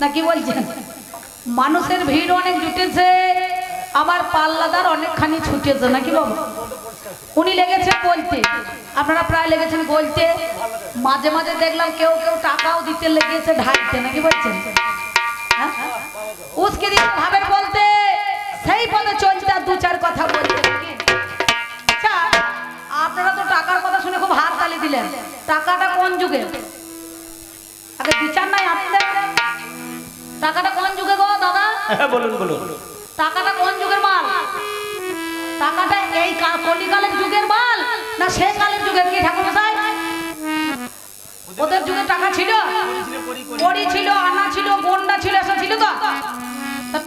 না কি বলছেন? মানুষের ভিড় অনেক জুটেছে আবার পাল্লাদার অনেকখানি ছুটেছে নাকি বাবু? উনি লেগেছেন বলতে আপনারা প্রায় লেগেছেন বলতে মাঝে মাঝে দেখলাম কেউ কেউ টাকাও দিতে লেগেছে ঢাকতে নাকি বলছেন? হ্যাঁ? উসকে দিকে ভাবের বলতে সেই পথে চলতে দু চার কথা বলতে? আচ্ছা, আপনারা তো টাকার কথা শুনে খুব হাত তালি দিলেন। টাকাটা কোন যুগে আগে বিচার নাই আপনাদের? টাকাটা কোন যুগে গো দাদা? হ্যাঁ বলুন বলুন। টাকাটা কোন যুগের মাল? টাকাটা এই কলিকালের যুগের মাল? না সে কালের যুগের কি ঠাকুর মশাই ওদের যুগে টাকা ছিল। কড়ি ছিল আনা ছিল গন্ডা ছিল এসব ছিল তো?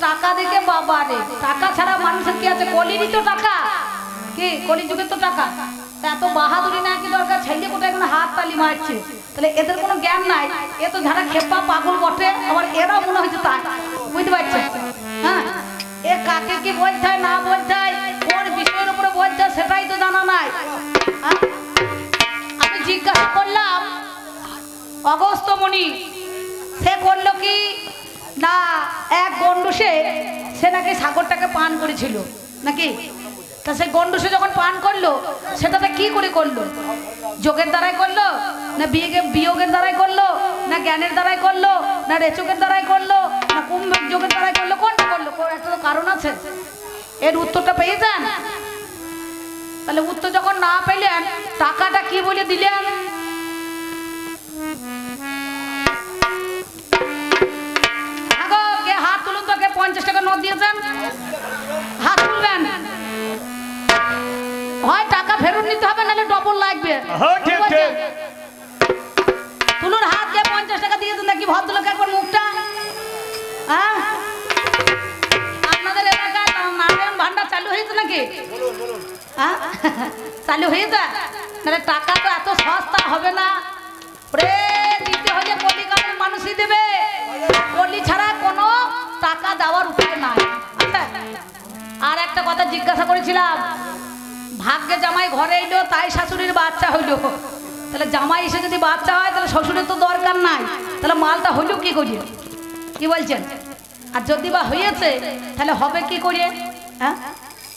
টাকা দেখে বাবা রে টাকা ছাড়া মানুষের কি আছে? কলিরই তো টাকা। কি? কলি যুগের তো টাকা। এত বাহাদুরি না কি দরকার? ছেলে কোথায় এখন হাত তালি মারছে? তাহলে এদের কোনো জ্ঞান নাই। এ তো যারা খেপা পাগল বটে। আবার এরাও মনে হচ্ছে তাই। বুঝতে পারছেন হ্যাঁ? এ কাকে কি হয় না হয় কোন বিষয়ের উপরে হয় সেটাই তো জানা নাই। হ্যাঁ? আমি জিজ্ঞাসা করলাম অগস্ত্যমণি সে করল কি? না, এক গন্ডুসে সে নাকি সাগরটাকে পান করেছিল। নাকি? তা সেই গন্ডুসে যখন পান করল, সেটাতে কি করে করল? যোগের দ্বারাই করল, না বিয়ে বিয়োগের দ্বারাই করল, না জ্ঞানের দ্বারাই করল, না রেচকের দ্বারাই করল, না কুম্ভের যোগের দ্বারাই করল, কোনটা করল? একটা তো কারণ আছে। এর উত্তরটা পেয়ে যান। তাহলে উত্তর যখন না পেলেন, টাকাটা কি বলে দিলেন? হাত তুলুন তো, কে পঞ্চাশ টাকা নোট দিয়েছেন? হাত তুলবেন। হয় টাকা ফেরত নিতে হবে নাহলে ডবল লাগবে। হ্যাঁ। তুলুন হাত দিয়ে পঞ্চাশ টাকা দিয়ে দিয়েছেন নাকি ভদ্রলোক একবার মুখটা? হ্যাঁ? আপনাদের এলাকায় নারায়ণ ভান্ডার চালু হয়েছে নাকি? হ্যাঁ? চালু হয়েছে? তাহলে টাকা তো এত সস্তা হবে না। ওরে দিতে হলে কলিকালের মানুষই দেবে। কলি ছাড়া কোনো টাকা দেওয়ার উপায় নাই। আচ্ছা, আর একটা কথা জিজ্ঞাসা করেছিলাম ভাগ্যে জামাই ঘরে এলো, তাই শাশুড়ির বাচ্চা হইল তাহলে জামাই এসে যদি বাচ্চা হয়, তাহলে শ্বশুরের তো দরকার নাই। তাহলে মালটা হইল কি করিয়ে? কি বলছেন? আর যদি বা হয়েছে, তাহলে হবে কি করে হ্যাঁ?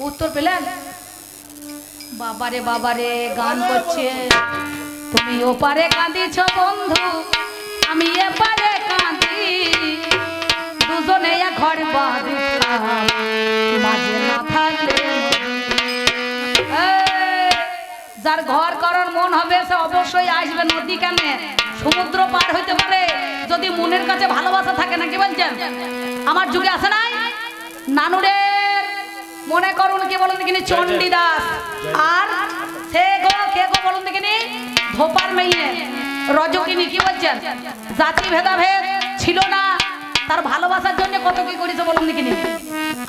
উত্তর পেলেন? বাবারে বাবারে, গান করছে। তুমি ওপারে কাঁদিছ বন্ধু, আমি এপারে কাঁদি। দুজনে ঘর বাড়ি মাঝে না থাকলে যার ঘর করার মন হবে সে অবশ্যই আসবে নদী কেনে। সমুদ্র পার হইতে পারে যদি মনের কাছে ভালোবাসা থাকে না নাকি বলছেন? আমার যুগে আছে নাই? নানুরের মনে করুন কি বলুন দেখিনি চণ্ডীদাস। আর সে গো কে গো বলুন দেখিনি ধোপার মেয়ে। রজকিনী কি বলছেন? জাতি ভেদাভেদ ছিল না তার ভালোবাসার জন্য কত কি করেছে বলুন দেখিনি।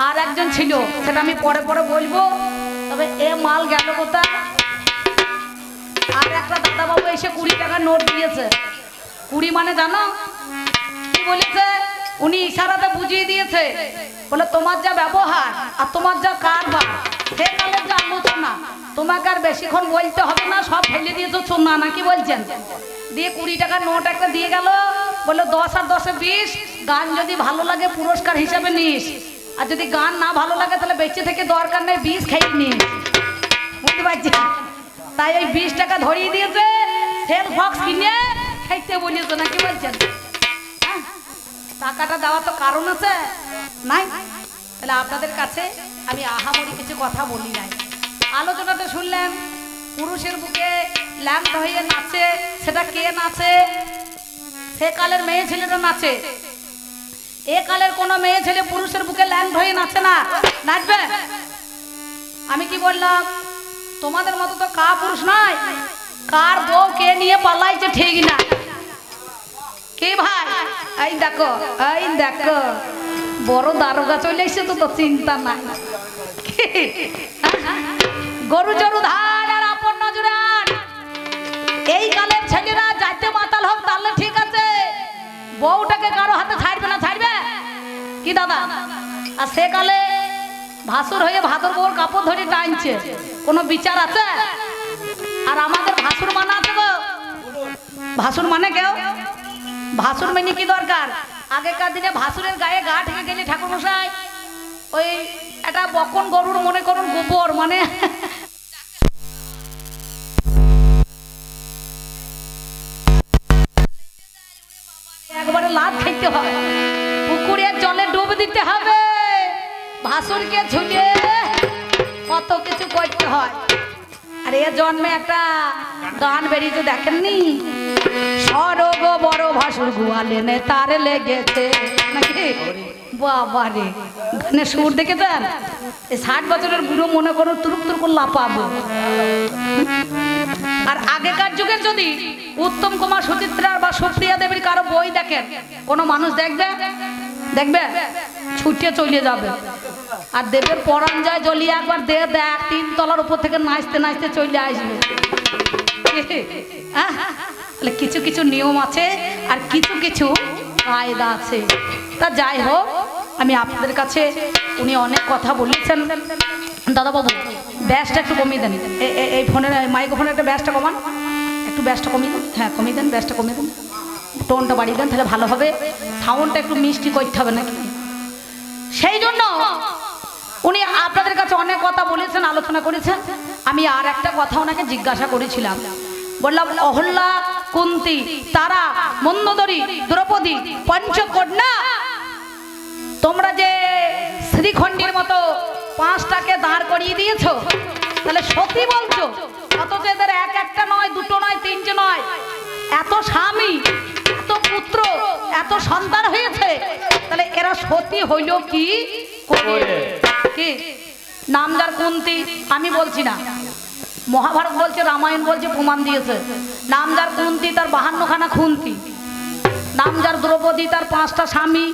আর একজন ছিল সেটা আমি পরে পরে বলব তবে এ মাল গেল কোথায়? আর একটা দাদাবাবু এসে কুড়ি টাকা নোট দিয়েছে। কুড়ি মানে জানো? কি বলেছে? উনি ইশারাতে বুঝিয়ে দিয়েছে। বলে, তোমার যা ব্যবহার আর তোমার যা কারবার, সে কালের যা আলোচনা, তোমাকে আর বেশিক্ষণ বলতে হবে না, সব ফেলে দিয়েছ সোনা নাকি বলছেন। দিয়ে কুড়ি টাকার নোট একটা দিয়ে গেল। বলল দশ আর দশে বিশ, গান যদি ভালো লাগে পুরস্কার হিসাবে নিস। আর যদি গান না ভালো লাগে, তাহলে বেঁচে থেকে দরকার নেই, বিষ খেয়ে নিস। বুঝতে পারছি তাই ওই বিশ টাকা ধরিয়ে দিয়েছে। সেল ফক্স কিনে খাইতে বলিয়েছে নাকি বলছেন? হ্যাঁ? টাকাটা দেওয়ার তো কারণ আছে। নাই? তাহলে আপনাদের কাছে আমি আহামরি কিছু কথা বলি নাই। আলোচনাটা শুনলেন, পুরুষের বুকে ল্যাম্প হয়ে নাচে, সেটা কে নাচে? সে কালের মেয়ে ছেলেটা নাচে। এ কালের কোনো মেয়ে ছেলে পুরুষের বুকে ল্যাম্প হয়ে নাচে না। নাচবে? আমি কি বললাম? তোমাদের মতো তো কা পুরুষ নয় কার বউ কে নিয়ে পালাইছে ঠিক না? কে ভাই? এই দেখো এই দেখো, বড় দারোগা চলে এসে তো তো চিন্তা নাই। গরু চরু ধার আর আপন নজরান এই কালের ছেলেরা যাইতে মাতাল হোক, তাহলে ঠিক আছে। বউটাকে কারও হাতে ছাড়বে না, ছাড়বে? কি দাদা? আর সে কালে ভাসুর হয়ে ভাদর বউর কাপড় ধরে টানছে। কোনো বিচার আছে? আর আমাদের ভাসুর মানে আছে গো। ভাসুর মানে কেউ? ভাসুর মানে কি দরকার? আগেকার দিনে ভাসুরের গায়ে গা ঠেকে গেলে ঠাকুর মশাই, ওই একটা বকন গরুর মনে করুন গোবর মানে। একবারে লাভ খাইতে হয় পুকুরের জলে ডুব দিতে হবে। ভাসুরকে ঝুলিয়ে কত কিছু করতে হয়। আর এ জন্মে একটা গান বেরিয়েছে, দেখেননি? সরগ বড় ভাসুর গুয়ালেনে তার লেগেছে। নাকি? বাবা রে গানের সুর দেখেছেন? এই ষাট বছরের বুড়ো মনে করো তুরুক তুরুক লাপাবো আর আগেকার যুগের যদি উত্তম কুমার সুচিত্রার বা সুপ্রিয়া দেবীর কারও বই দেখেন, কোনো মানুষ দেখবে? দেখবে? ছুটে চলে যাবে। আর দেবের পরাণ যায় জ্বলিয়ে একবার দে, দেখ, তিন তলার উপর থেকে নাচতে নাচতে চলে আসবে। তাহলে কিছু কিছু নিয়ম আছে আর কিছু কিছু কায়দা আছে। তা যাই হোক, আমি আপনাদের কাছে, উনি অনেক কথা বলেছেন। দাদাবাবু, ব্যাসটা একটু কমিয়ে দেন। এই ফোনের মাইক্রোফোনের একটা ব্যাসটা কমান। একটু ব্যাসটা কমিয়ে দেন। হ্যাঁ কমিয়ে দেন, ব্যাসটা কমিয়ে দেন। টোনটা বাড়িয়ে দেন, তাহলে ভালো হবে। সাউন্ডটা একটু মিষ্টি করতে হবে নাকি? সেই জন্য উনি আপনাদের কাছে অনেক কথা বলেছেন, আলোচনা করেছেন। আমি আর একটা কথা ওনাকে জিজ্ঞাসা করেছিলাম। বললাম অহল্লা কুন্তি, তারা, মন্দোদরী, দ্রৌপদী, পঞ্চকন্যা, তোমরা যে শ্রীখণ্ডের মতো পাঁচটাকে দাঁড় করিয়ে দিয়েছ, তাহলে সত্যি বলছো, অথচ এদের এক একটা নয়, দুটো নয়, তিনটে নয়, এত স্বামী। পুত্র এত সন্তান হয়েছে তাহলে এরা সতী হইল কি? কি? নামদার কুন্তি আমি বলছি না। মহাভারত বলছে রামায়ণ বলছে প্রমাণ দিয়েছে। নামদার কুন্তি তার বাহান্নখানা খুন্তি। নামজার দ্রৌপদী তার পাঁচটা স্বামী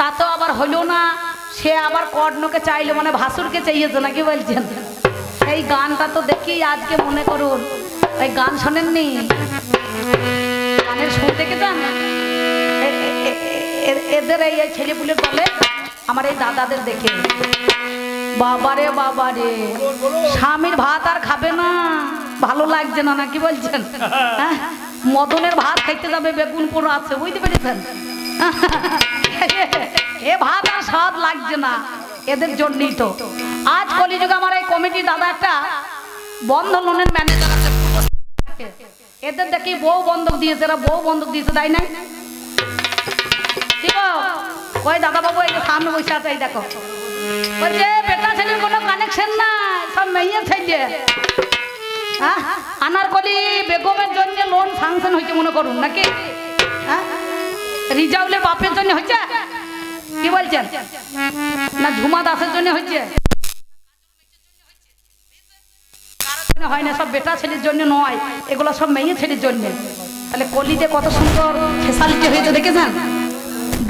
তাতেও আবার হলো না। সে আবার কর্ণকে চাইলো মানে ভাসুরকে চাইয়েছে নাকি বলছেন? এই গানটা তো দেখি আজকে মনে করুন। এই গান শোনেননি? গানের সুর দেখে যান এদের এই ছেলেপুলের বলে আমার এই দাদাদের দেখে। বাবারে বাবারে, স্বামীর ভাত আর খাবে না। ভালো লাগছে না নাকি বলছেন? হ্যাঁ? মদনের ভাত খাইতে যাবে, বেগুন পোড়া আছে, বুঝতে পেরেছেন? এ ভাত আর স্বাদ লাগছে না, এদের জন্যই তো। আজ কলিযুগে আমার এই কমিটি দাদা একটা বন্ধ লোনের ম্যানেজার এদের দেখি বউ বন্ধক দিয়েছে, এরা বউ বন্ধক দিয়েছে, তাই না ঠিক ওই দাদা বাবু, এই সামনে বসে আছে, এই দেখো। বলছে বেটা ছেলের কোনো কানেকশন নাই, সব মেয়ে ছেলে। হ্যাঁ আনারকলি বেগমের জন্য লোন সাংশন হয়েছে মনে করুন নাকি? হ্যাঁ রিজাউলের বাপের জন্য হয়েছে? কি বলছেন? না ঝুমা দাসের জন্য হয়েছে? হয় না, সব বেটা ছেলের জন্য নয়, এগুলো সব মেয়ে ছেলের জন্য। তাহলে কলিতে কত সুন্দর ফেসালিটি হয়েছে, দেখেছেন?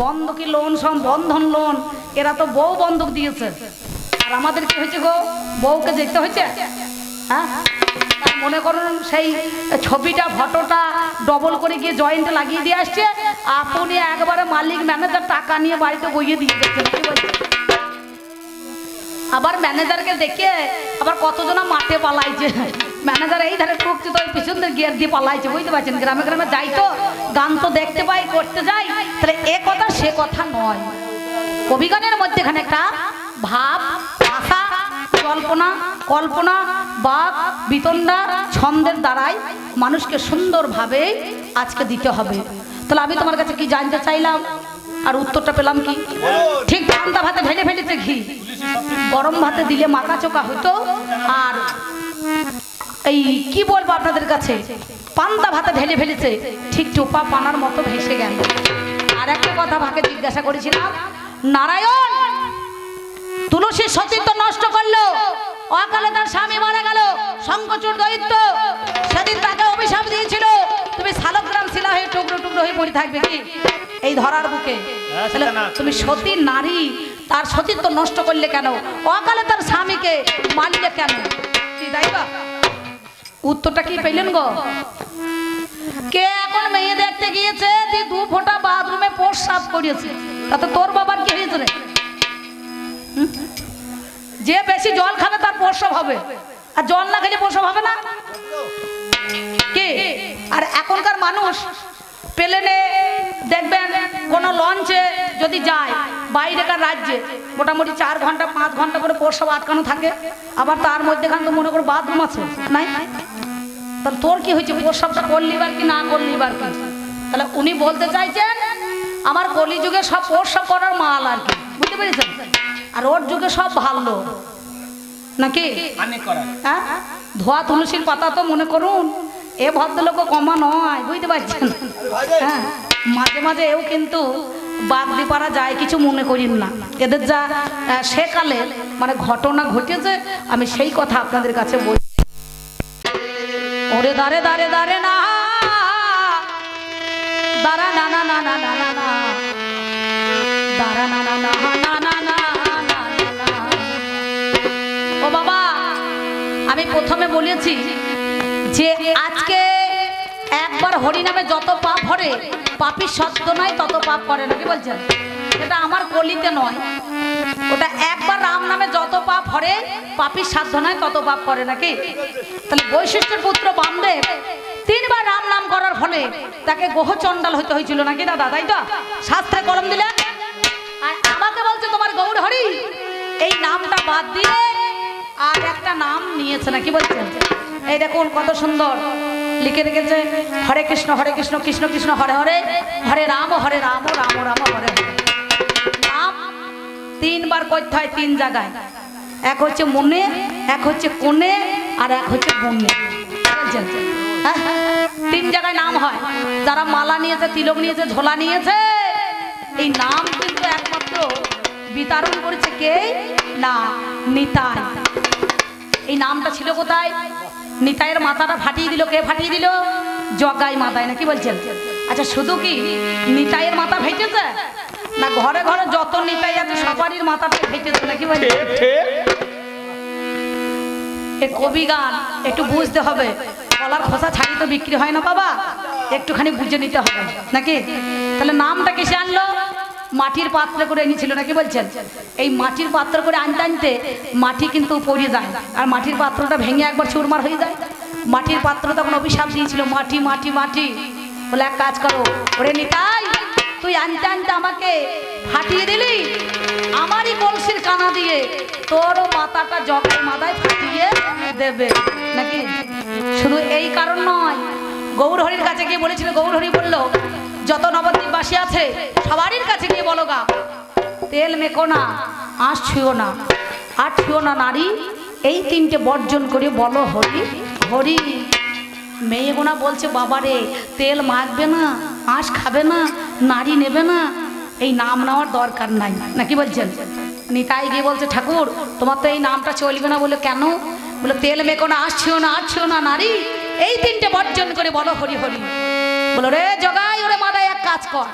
বন্ধকি লোন সব বন্ধন লোন? এরা তো বউ বন্ধক দিয়েছে। আর আমাদের কি হয়েছে গো? বউকে যেতে হয়েছে? হ্যাঁ? মনে করুন, সেই ছবিটা, ফটোটা ডবল করে গিয়ে জয়েন্ট লাগিয়ে দিয়ে আসছে। আপনি একবারে মালিক ম্যানেজার টাকা নিয়ে বাড়িতে বইয়ে দিয়ে আবার ম্যানেজারকে দেখে আবার কতজনা মাঠে পালাইছে? ম্যানেজার এই ধারে টুকছে তো পিছন দিয়ে গিয়ার দিয়ে পালাইছে, বুঝতে পারছেন? গ্রামে গ্রামে যাই তো, গান তো দেখতে পাই, করতে যাই। তাহলে এ কথা সে কথা নয়। কবিগানের মধ্যে এখানে একটা ভাব, ভাষা, কল্পনা কল্পনা, বাক, বিতণ্ডা, ছন্দের দ্বারাই মানুষকে সুন্দরভাবে আজকে দিতে হবে। তাহলে আমি তোমার কাছে কি জানতে চাইলাম? আর উত্তরটা পেলাম কি? ঠিক ঠান্ডা ভাতে ঢেলে ফেলেছে ঘি। গরম ভাতে দিলে মাথা চোকা হতো, আর এই কি বলব আপনাদের কাছে? পান্তা ভাতে ঢেলে ফেলেছে। ঠিক টোপা পানার মতো ভেসে গেল। আর একটা কথা ভাকে জিজ্ঞাসা করেছিলাম নারায়ণ তুলসীর সতীত্ব নষ্ট করল। অকালে তার স্বামী মারা গেল। শঙ্কচুর দৈত্য সেদিন তাকে অভিশাপ দিয়েছিল। তুমি শালগ্রাম শিলা হয়ে টুকরো টুকরো হয়ে পড়ে থাকবে কি? এই ধরার বুকে। হ্যাঁ। তুমি সতী নারী তার সতীত্ব নষ্ট করলে কেন? অকালে তার স্বামীকে মারলে কেন? কি তাই বা? উত্তরটা কি পেলেন গো? কে এখন মেয়ে দেখতে গিয়েছে যে দু ফোঁটা বাথরুমে প্রস্রাব করিয়েছে? তাতে তোর বাবার কি হয়েছে রে? যে বেশি জল খাবে তার প্রস্রাব হবে। আর জল না খেলে প্রস্রাব হবে না? কে? আর এখনকার মানুষ প্লেনে দেখবেন কোন লঞ্চে যদি যায় বাইরেকার রাজ্যে মোটামুটি চার ঘণ্টা পাঁচ ঘণ্টা করে প্রসব আটকানো থাকে আবার তার মধ্যেখান তো মনে করো বাথরুম আছে নাই? তাহলে তোর কি হয়েছে? প্রসবটা করলি বার কি না করলি বার কি? তাহলে উনি বলতে চাইছেন আমার কলিযুগে সব প্রসব করার মাল আর কি বুঝতে পেরেছেন? আর ওর যুগে সব ভালো নাকি? হ্যাঁ? ধোয়া তুলসীর পাতা তো মনে করুন এ ভদ্রলোক কমা নয় বুঝতে পারছেন হ্যাঁ মাঝে মাঝে এও কিন্তু বাদ পারা যায় কিছু মনে করিন না এদের যা সেকালে মানে ঘটনা ঘটেছে আমি সেই কথা আপনাদের কাছে বলি ওরে দাঁড়ে দাঁড়ে দাঁড়ে না দাঁড়া না না না না না না না দাঁড়া না না না না না না ও বাবা আমি প্রথমে বলেছি যে আজকে একবার হরি নামে যত পাপ হরে পাপি সত্য নয়, তত পাপ করে না। কি বলছেন? এটা আমার কলিতে নয়। ওটা একবার রাম নামে যত পাপ হরে পাপি সাধ্য নয়, তত পাপ করে নাকি তাহলে বৈশিষ্ট্যের পুত্র বামদেব তিনবার রাম নাম করার ফলে তাকে গোহ চণ্ডাল হইতে হয়েছিল নাকি দাদা, তাই তো? শাস্ত্রে কলম দিলেন আর আমাকে বলছে তোমার গৌর হরি, এই নামটা বাদ দিয়ে আর একটা নাম নিয়েছে নাকি বলছেন? এই দেখুন কত সুন্দর। লিখে রেখেছে, হরে কৃষ্ণ হরে কৃষ্ণ কৃষ্ণ কৃষ্ণ, হরে হরে হরে রাম হরে রাম রাম রাম, হরে নাম তিনবার করতে হয় তিন জায়গায়। এক হচ্ছে মনে, এক হচ্ছে কোণে, আর এক হচ্ছে? হ্যাঁ? তিন জায়গায় নাম হয়। যারা মালা নিয়েছে, তিলক নিয়েছে, ঝোলা নিয়েছে, এই নাম কিন্তু একমাত্র বিতরণ করেছে কে? না, নিতাই। এই নামটা ছিল কোথায়? নিতাইয়ের মাথাটা ফাটিয়ে দিল কে ফাটিয়ে দিল? জগাই মাথায় নাকি বলছেন? আচ্ছা শুধু কি নিতাইয়ের মাথা ফেটেছে? না ঘরে ঘরে যত নিতাই আছে সবারই মাথাটা ফেটেছে নাকি বলছেন? এ কবি গান একটু বুঝতে হবে। কলার খোসা ছাড়ি তো বিক্রি হয় না বাবা। একটুখানি বুঝে নিতে হবে নাকি? তাহলে নামটা কিসে আনলো? মাটির পাত্র করে এনেছিল নাকি বলছেন? এই মাটির পাত্র করে আনতে আনতে মাটি কিন্তু পড়ে যায়। আর মাটির পাত্রটা ভেঙে একবার চুরমার হয়ে যায়। মাটির পাত্র তখন অভিশাপ দিয়েছিল, মাটি মাটি মাটি। বলে, এক কাজ করো, ওরে নিতাই, তুই আনতে আনতে আমাকে ফাটিয়ে দিলি। আমারই কলসির কানা দিয়ে তোরও মাথাটা জগাই মাথায় ফাটিয়ে দেবে। নাকি? শুধু এই কারণ নয়, গৌরহরির কাছে গিয়ে বলেছিল, গৌরহরি বলল যত নবদ্বীপ নবদ্বীপবাসী আছে, সবারই কাছে গিয়ে বলো গা, তেল মেকো না, আঁশ ছুঁয়ো না। আর ছুঁয়ো না নারী, এই তিনটে বর্জন করে বলো হরি হরি, মেয়ে গোনা বলছে, বাবারে, তেল মাখবে না, আঁশ খাবে না, নারী নেবে না, এই নাম নেওয়ার দরকার নাই। নাকি বলছেন? নিতাই গিয়ে বলছে, ঠাকুর, তোমার তো এই নামটা চলবে না বলে কেন? বলে, তেল মেকো না আসছেও না আসছেও না, নারী, এই তিনটে বর্জন করে বলো হরি হরি। বলো, রে জগাই, ওরে মাদায় এক কাজ কর।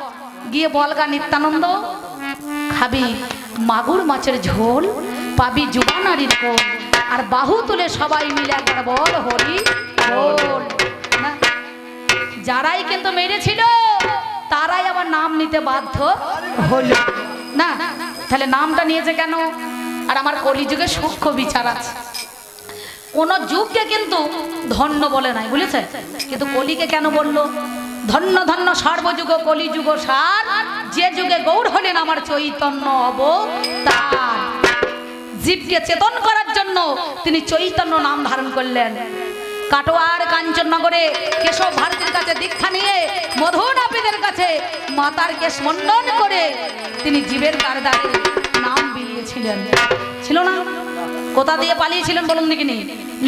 গিয়ে বলগা নিত্যানন্দ, খাবি মাগুর মাছের ঝোল, পাবি যুবা নারীর কোল, আর বাহু তুলে সবাই মিলে একবার বল, হরি বল। যারাই কিন্তু মেরেছিল, তারাই আবার নাম নিতে বাধ্য হলো। না, তাহলে নামটা নিয়েছে কেন? আর আমার কলিযুগে সূক্ষ্ম বিচার আছে। কোন যুগকে কিন্তু ধন্য বলে নাই, বুঝেছে? কিন্তু কলিকে কেন বলল? ধন্য ধন্য সর্বযুগ কলিযুগ সার, যে যুগে গৌর হলেন আমার চৈতন্য অবতার। জীবকে চেতন করার জন্য তিনি চৈতন্য নাম ধারণ করলেন। কাটোয়ার কাঞ্চননগরে কেশব ভারতীর কাছে দীক্ষা নিয়ে মধুনাপিদের কাছে মাতার কেশ মন্ডন করে তিনি জীবের দ্বারে নাম বিলিয়েছিলেন। ছিল না? কোথা দিয়ে পালিয়েছিলেন বলুন দেখিনি?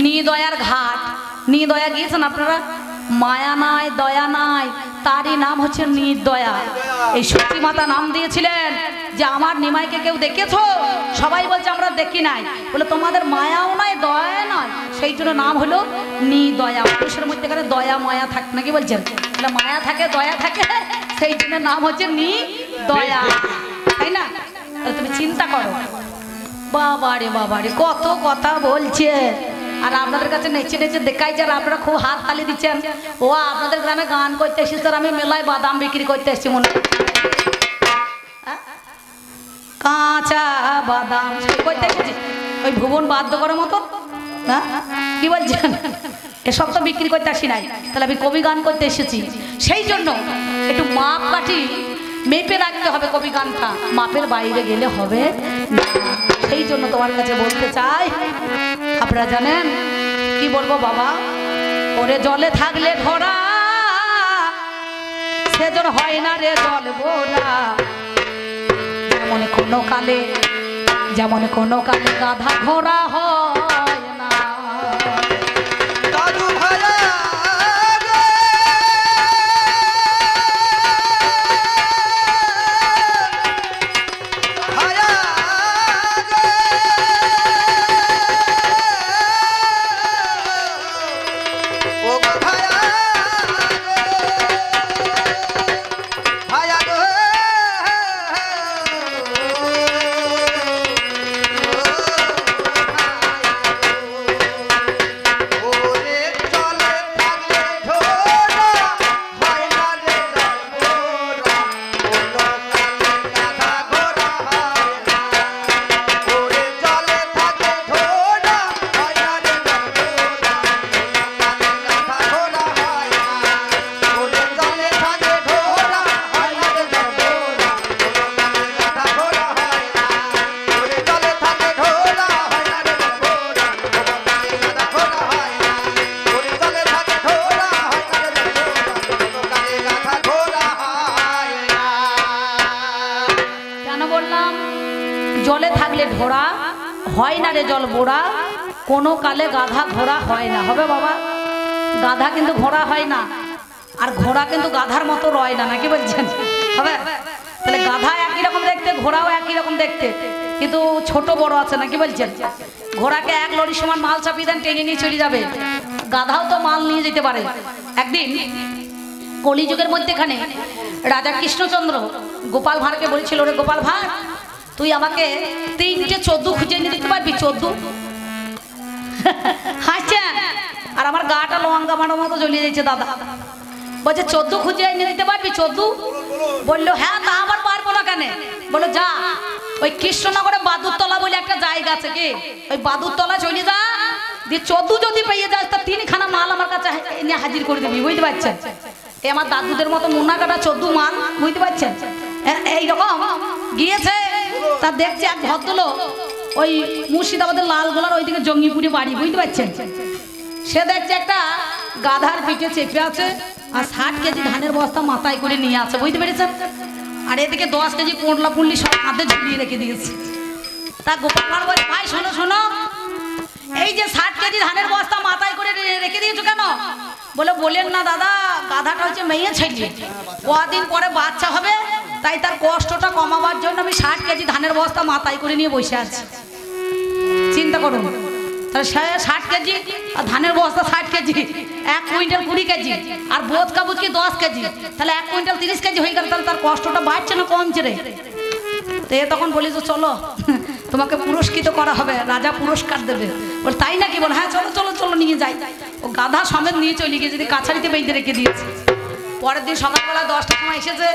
নিদয়ার ঘাট। নিদয়া গিয়েছেন আপনারা? মায়া নাই, দয়া নাই, তারই নাম হচ্ছে নির্দয়া। এই সত্যি মাতা নাম দিয়েছিলেন যে আমার নিমাইকে কেউ দেখেছ? সবাই বলছে, আমরা দেখি নাই। বলে, তোমাদের মায়াও নাই দয়া নয় সেই জন্য নাম হলো নিদয়া মানুষের মধ্যে এখানে দয়া, মায়া থাকে নাকি বলছেন? বলে, মায়া থাকে, দয়া থাকে। সেই জন্য নাম হচ্ছে নি দয়া তাই না? তুমি চিন্তা করো। বাবারে বাবারে, কত কথা বলছে। আর আপনাদের কাছে নেচে নেচে দেখাই যার আপনারা খুব হাত তালি দিচ্ছেন। ও, আপনাদের গ্রামে গান করতে এসেছি স্যার আমি মেলায় বাদাম বিক্রি করতে এসেছি মনে হয়। কাঁচা বাদাম করতে এসেছি। ওই ভুবন বাধ্য করার মতো হ্যাঁ? কি বলছেন? এসব তো বিক্রি করতে আসি নাই। তাহলে আমি কবি গান করতে এসেছি। সেই জন্য একটু মাপ কাঠি মেপে রাখতে হবে কবি গানটা। মাপের বাইরে গেলে হবে সেই জন্য তোমার কাছে বলতে চাই আপনারা জানেন? কি বলব বাবা? ওরে জলে থাকলে ধরা সেজন হয় না রে জল বোরা যেমন কোনো কালে, যেমন কোনো কালে গাধা ঘোরা হয় রে জল বোড়া কোনো কালে গাধা ঘোড়া হয় না। হবে বাবা? গাধা কিন্তু ঘোড়া হয় না। আর ঘোড়া কিন্তু গাধার মতো রয় না, নাকি বলছেন? হবে? তাহলে গাধা একই রকম দেখতে, ঘোড়াও একই রকম দেখতে। কিন্তু ছোট বড় আছে, নাকি বলছেন? ঘোড়াকে এক লরি সমান মাল চাপিয়ে দেন, টেনে নিয়ে চলে যাবে। গাধাও তো মাল নিয়ে যেতে পারে। একদিন কলিযুগের মধ্যেখানে রাজা কৃষ্ণচন্দ্র গোপাল ভাঁড়কে বলেছিল রে গোপাল ভাঁড় তুই আমাকে তিনটে চোদ্দ খুঁজে নিয়ে দিতে পারবি, চোদ্দ? হাসছেন আর আমার গাটা লঙ্কা মারার মতো জ্বলিয়ে দিয়েছে দাদা। বলছে, চোদ্দ খুঁজে এনে দিতে পারবি, চোদ্দ? বলল হ্যাঁ তা আবার পারব না কেন? বলল, যা। ওই কৃষ্ণনগরে বাদুরতলা বলে একটা জায়গা আছে কি? ওই বাদুরতলা চলে যা। দিয়ে চোদ্দ যদি পেয়ে যাস, তা তিনখানা মাল আমার কাছে এনে হাজির করে দিবি, বুঝতে পারছেন? এ আমার দাদুদের মতো মুন্না কাটা চোদ্দ মাল, বুঝতে পারছেন? এইরকম গিয়েছে তা দেখছে এক ভদ্রলোক ওই মুর্শিদাবাদের লাল লালগোলার ওইদিকে জঙ্গিপুরে বাড়ি, বুঝতে পারছেন? সে দেখছে একটা গাধার পিঠে চেপে আছে আর ষাট কেজি ধানের বস্তা মাথায় করে নিয়ে আছে, বুঝতে পেরেছেন? আর এদিকে দশ কেজি পোটলা পুল্লি সব হাতে ঝুলিয়ে রেখে দিয়েছে। তা গোপাল বলে, ভাই, শোনো শোনো। এই যে ষাট কেজি ধানের বস্তা মাথায় করে রেখে দিয়েছ কেন? বলে, বলেন না দাদা, গাধাটা হচ্ছে মেয়ে ছেলে। কদিন পরে বাচ্চা হবে তাই তার কষ্টটা কমাবার জন্য আমি ষাট কেজি ধানের বস্তা মাথায় করে নিয়ে বসে আছি। চিন্তা করুন। তাহলে ষাট কেজি আর ধানের বস্তা ষাট কেজি, এক কুইন্টাল কুড়ি কেজি আর বোধ কাবুজ কি দশ কেজি? তাহলে এক কুইন্টাল তিরিশ কেজি হয়ে গেল, তাহলে তার কষ্টটা বাড়ছে না কমছে রে? তো এ তখন বলি যে, চলো, তোমাকে পুরস্কৃত করা হবে, রাজা পুরস্কার দেবে। বল, তাই নাকি? বল হ্যাঁ চলো চলো চলো, নিয়ে যাই। ও গাধা সমেত নিয়ে চলে গিয়ে যদি কাছারিতে বেঁধে রেখে দিয়েছে। পরের দিন সকালবেলা দশটার সময় এসেছে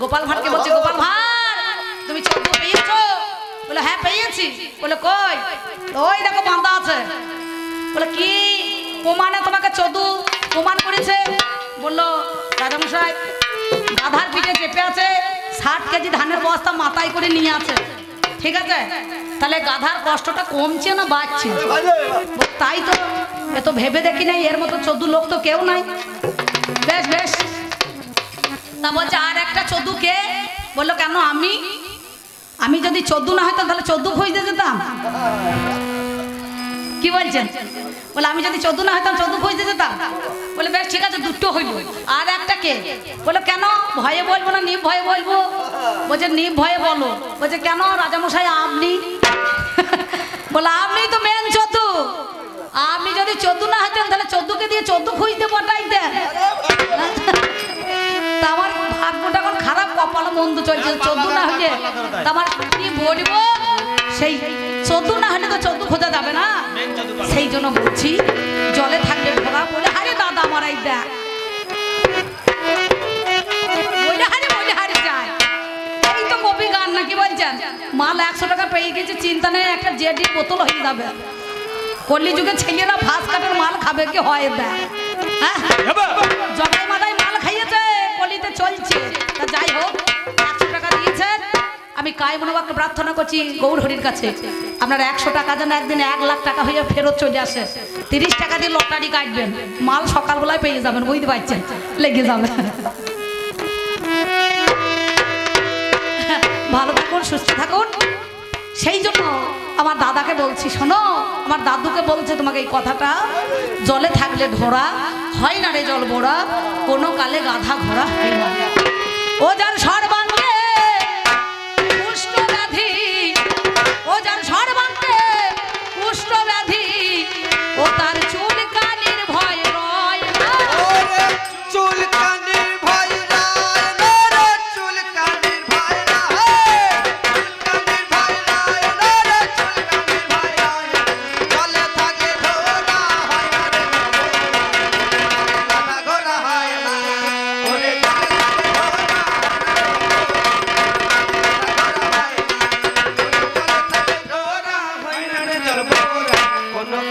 গোপাল ভাঁড়কে বলছে, গোপাল ভাঁড়, তুমি চোদ্দ পেয়েছ? বলে হ্যাঁ পেয়েছি। বলে, কই? ওই দেখো বাঁধা আছে। বলে, কি? প্রমাণে তোমাকে চোদ্দ প্রমাণ করেছে। বলল, রাজামশাই গাধার পিঠে চেপে আছে, ষাট কেজি ধানের বস্তা মাথায় করে নিয়ে আছে। ঠিক আছে? তাহলে গাধার কষ্টটা কমছে না বাড়ছে? তাই তো, এ তো ভেবে দেখি নাই, এর মতো চোদ্দ লোক তো কেউ নাই। বেশ বেশ। তা বলছে আর একটা চোদ্দু কে বলল, কেন আমি? আমি যদি চোদ্দু না হইতাম, তাহলে চোদ্দু খুঁজতে যেতাম। কি বলছেন? বলে, আমি যদি চোদ্দু না হইতাম, চোদ্দু খুঁজতে যেতাম। বলে, বেশ, ঠিক আছে, দুটো হইল। আর একটা কে? বলে, কেন? ভয়ে বলব না, নিপ ভয়ে বলব? বলছে, নিপ ভয়ে বলো। বলছে, কেন রাজামশাই, আপনি? বলে, আপনি তো মেন চোদ্দু। আপনি যদি চোদ্দু না হইতেন তাহলে চোদ্দুকে দিয়ে চোদ্দু খুঁজতে পাঠাইতেন তা আমার ভাগ্যটা এখন খারাপ কপালে মন্দ চলছে চোদ্দ না হলে তা আমার কি বলব? সেই চোদ্দ না হলে তো চোদ্দ খোঁজা যাবে না। সেই জন্য বলছি জলে থাকলে ঘোড়া বলে হারে দাদা আমার এই দেখ। বলে হারে বলে হারে যায়। এই তো কপি গান নাকি বলছেন? মাল একশো টাকা পেয়ে গেছে চিন্তা নেই একটা জেডি বোতল হয়ে যাবে। কলি যুগে ছেলেরা ফাঁস কাটের মাল খাবে কি হয় দেখ। হ্যাঁ? জগাই মাদাই মাল খাইয়েছে। কলিতে চলছে। তা যাই হোক, একশো টাকা দিয়েছেন। কায় মনোবাক্যে প্রার্থনা করছি গৌর হরির কাছে, আপনার একশো টাকা যেন একদিন এক লাখ টাকা হয়ে ফেরত চলে আসে। তিরিশ টাকা দিয়ে লটারি কাটবেন, মাল সকালবেলায় পেয়ে যাবেন, বুঝতে পারছেন? লেগে যাবেন ভালো থাকুন, সুস্থ থাকুন। সেই জন্য আমার দাদাকে বলছি, শোনো, আমার দাদুকে বলছে তোমাকে এই কথাটা, জলে থাকলে ঢোড়া হয় না রে জল বোড়া, কোনো কালে গাধা ঘোড়া না। ও যার সর্বাঙ্গে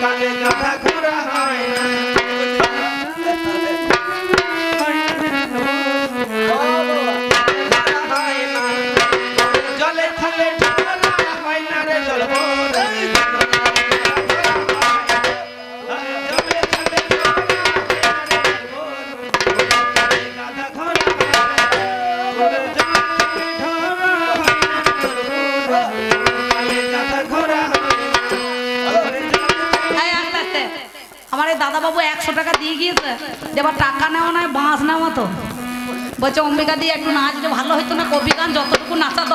কালে গাধা বলছে অম্বিকা দিয়ে একটু নাচলে ভালো হতো না কবি গান যতটুকু নাচার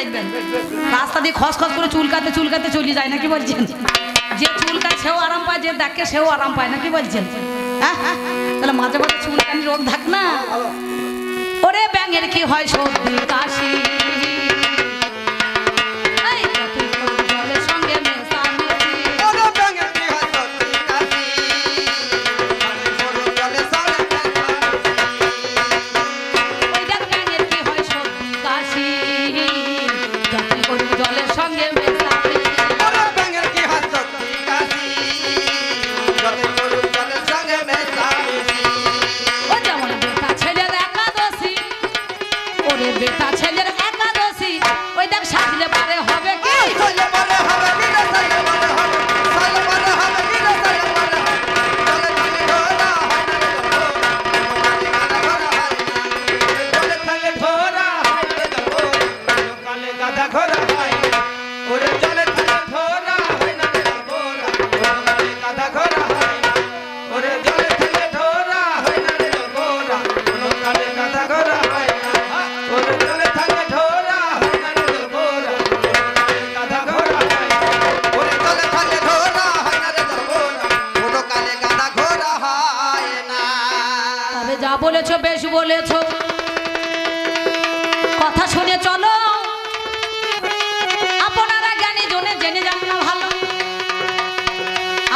দেখবেন। রাস্তা দিয়ে খসখস করে চুলকাতে চুলকাতে চলে যায়, নাকি বলছেন? যে চুলকায় সেও আরাম পায়, যে দেখে সেও আরাম পায়, নাকি বলছেন? হ্যাঁ হ্যাঁ তাহলে মাঝে মাঝে চুলকানি রোগ থাক না। ওরে ব্যাঙের কি হয় সর্দি, কাশি?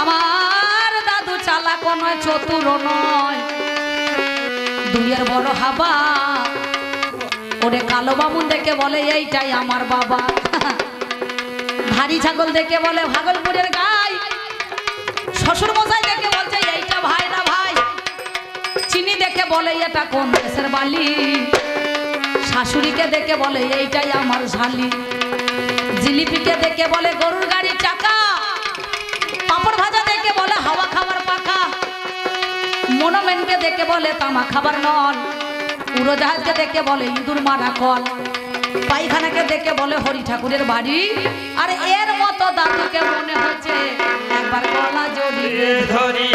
আমার দাদু চতুর নয়। দুইয়ের বড় হাবা। ওরে কালো বামুন দেখে বলে, এইটাই আমার বাবা। ভারী ছাগল দেখে বলে, ভাগলপুরের গাই। শ্বশুর মশাই দেখে বলছে, এইটা ভাই না ভাই। চিনি দেখে বলে, এটা কোন দেশের বালি? শাশুড়িকে দেখে বলে, এইটাই আমার শালি জিলিপিকে দেখে বলে, গরুর গাড়ির চাকা মনোমেনকে দেখে বলে তামা খাবার নল। উড়োজাহাজকে দেখে বলে ইঁদুর মারা কল। পায়খানাকে দেখে বলে হরি ঠাকুরের বাড়ি। আর এর মতো দাদুকে মনে হচ্ছে একবার গলা জড়িয়ে ধরি